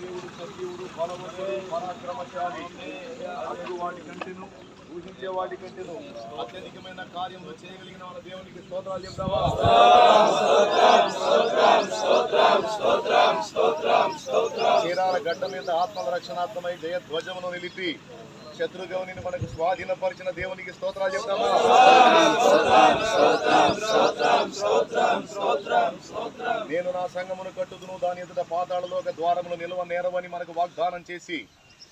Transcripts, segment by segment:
దేవుడు సజీవుడు బలవంతుడు పరాక్రమశాలి అడుగు వాటి కంటేను ఊహించే వాటి కంటేను స్తోత్రం స్తోత్రం చేయగలిగిన మన దేవునికి స్తోత్రాలు చీరాల గడ్డ మీద ఆత్మల రక్షణార్థమై జయ ధ్వజమును నిలిపి శత్రుగౌని మనకు స్వాధీనపరిచిన దేవునికి స్తోత్రాలు చెప్తామా? నేను నా సంగమును కట్టుదును దాని ఎదుట పాతాళలోక ద్వారములు నిల్వ నేరవని మనకు వాగ్దానం చేసి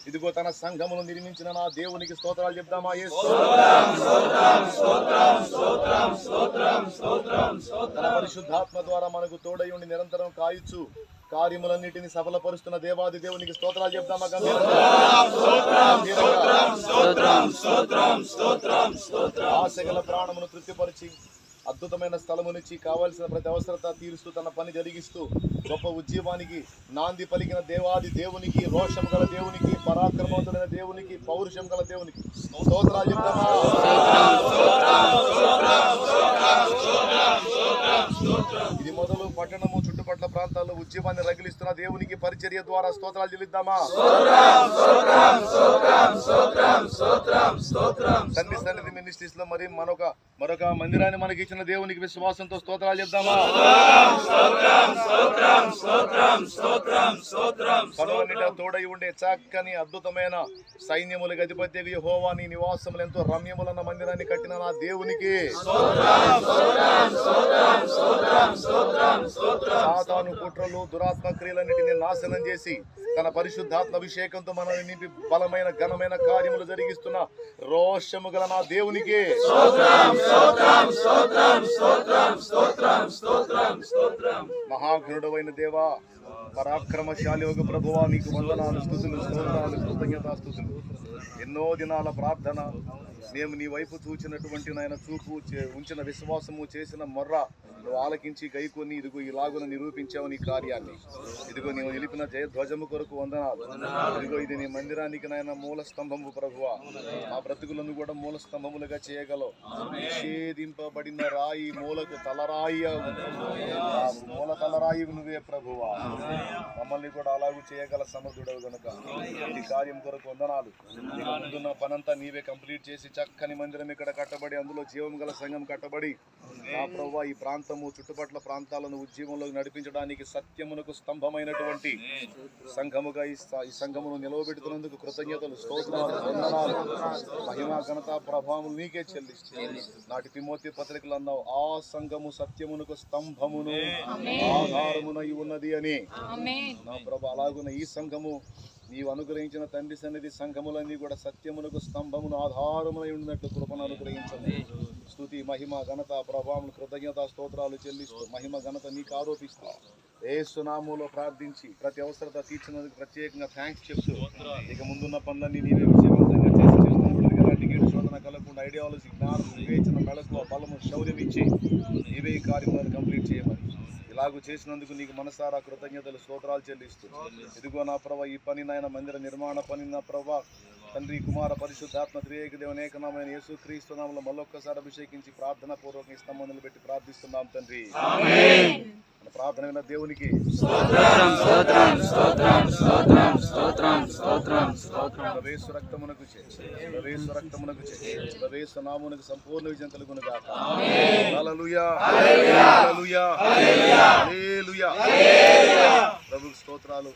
ఇదిగో తన సంఘమును నిర్మించిన నా దేవునికి స్తోత్రాలు చెప్దామా తన పరిశుద్ధాత్మ ద్వారా మనకు తోడయుండి నిరంతరం కాయచ్చు కార్యములన్నిటిని సఫలపరుస్తున్న దేవాది దేవునికి స్తోత్రాలు? గంభీరంగా. ఆశగల ప్రాణమును తృప్తిపరిచి అద్భుతమైన స్థలమునిచ్చి కావలసిన ప్రతి అవసరత తీరుస్తూ తన పని జరిగిస్తూ గొప్ప ఉద్యమానికి నాంది పలికిన దేవాది దేవునికి రోషం గల దేవునికి పరాక్రమవంతుడైన దేవునికి పౌరుషం గల దేవునికి స్తోత్రాలు చెప్తామా ఇది మొదలు పట్టణము చుట్టుపట్ల ప్రాంతాల్లో ఉద్యమాన్ని రగిలిస్తున్న దేవునికి పరిచర్య ద్వారా స్తోత్రాలు చెల్లిద్దామా? సన్ని సన్నిధి మినిస్ట్రీస్లో మరి మరొక మరొక మందిరాన్ని మనకి ఇచ్చిన దేవునికి విశ్వాసంతో స్తోత్రాలు చెప్దామా? పనులన్నిట తోడై ఉండే చక్కని అద్భుతమైన సైన్యములకు అధిపతి హోవాని నివాసములు ఎంతో రమ్యములన్న మందిరాన్ని కట్టిన నా దేవునికి. సాతాను కుట్రలు దురాత్మ క్రియలన్నిటిని నాశనం చేసి తన పరిశుద్ధాత్మ అభిషేకంతో మనల్ని నింపి బలమైన ఘనమైన కార్యములు జరిగిస్తున్న రోషము గల నా దేవునికి. మహాఘనుడమైన దేవా పరాక్రమశాలి ఒక ప్రభువా నీకు వందనాలు స్థుతులు స్తోత్రాలు కృతజ్ఞతాస్థుతులు. ఎన్నో దినాల ప్రార్థన మేము నీ వైపు చూచినటువంటి నాయన చూపు ఉంచిన విశ్వాసము చేసిన మొర్ర నువ్వు ఆలకించి గైకొని ఇదిగో ఇలాగున నడిపించావు నీ కార్యాన్ని. ఇదిగో నీవు నిలిపిన జయ ధ్వజము కొరకు వందనాలు. ఇదిగో ఇది నీ మందిరానికి నాయన మూల స్తంభము ప్రభువా. మా బ్రతుకులను కూడా మూల స్తంభములుగా చేయగలవు. నిషేధింపబడిన రాయి మూలకు తలరాయి మూల తలరాయి నువ్వే ప్రభువా. మమ్మల్ని కూడా అలాగూ చేయగల సమర్థుడవు గనుక. ఈ కార్యం కొరకు వందనాలు. ముందున్న పనంతా నీవే కంప్లీట్ చేసి చక్కని మందిరం ఇక్కడ కట్టబడి అందులో జీవం గల సంఘం కట్టబడి నా ప్రభు ఈ ప్రాంతము చుట్టుపట్ల ప్రాంతాలను ఉద్యమంలోకి నడిపించడానికి సత్యమునకు స్తంభమైనటువంటి సంఘముగా ఈ సంఘమును నిలవబెడుతున్నందుకు కృతజ్ఞతలు స్తోత్రాలు వందనాలు. మహిమ ఘనత ప్రభావం నీకే చెల్లిస్తూ నాటి తిమోతి పత్రికలు అన్నావు ఆ సంఘము సత్యమునకు స్తంభమును ఆధారమునై ఉన్నది అని. నా ప్రభు అలాగున్న ఈ సంఘము నీవు అనుగ్రహించిన తండ్రి సన్నిధి సంఘములన్నీ కూడా సత్యమునకు స్తంభమును ఆధారములై ఉన్నట్లు కృపను అనుగ్రహించండి. స్థుతి మహిమ ఘనత ప్రభావం కృతజ్ఞత స్తోత్రాలు చెల్లిస్తూ మహిమ ఘనత నీకు ఆరోపిస్తూ ఏ సునామూలో ప్రార్థించి ప్రతి అవసరత తీర్చినందుకు ప్రత్యేకంగా థ్యాంక్స్ చెప్తూ ఇక ముందున్న పనులన్నీ నీవే విజయవంతంగా చేసి శోధన కలగకుండా ఐడియాలజీ జ్ఞానం వివేచన మెళకువ బలము శౌర్యం ఇచ్చి నీవే ఈ కార్యములను కంప్లీట్ చేయమని ఇలాగూ చేసినందుకు నీకు మనసారా కృతజ్ఞతలు స్తోత్రాలు చెల్లిస్తూ ఇదిగో నా ప్రభ ఈ పని నాయన మందిర నిర్మాణ పని నా ప్రభ. తండ్రి కుమార పరిశుద్ధాత్మ త్రియేక దేవుని నామైన యేసు క్రీస్తు నామంలో మళ్ళొక్కసారి అభిషేకించి ప్రార్థన పూర్వక స్తంభములు పెట్టి ప్రార్థిస్తున్నాం తండ్రి. మన ప్రార్థన దేవునికి ప్రవేశ రక్తమునకు చేసి ప్రవేశ రక్తమునకు చేసి ప్రవేశ నామునకు సంపూర్ణ విజయం కలుగును గాక. హల్లెలూయా. హల్లెలూయా. హల్లెలూయా. ప్రభు స్తోత్రాలు.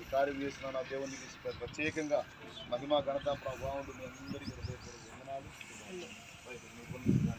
ఈ కార్యం చేసిన నా దేవునికి ప్రత్యేకంగా మహిమ ఘనత ప్రభావం మీ అందరికీ హృదయపూర్వక వందనాలు.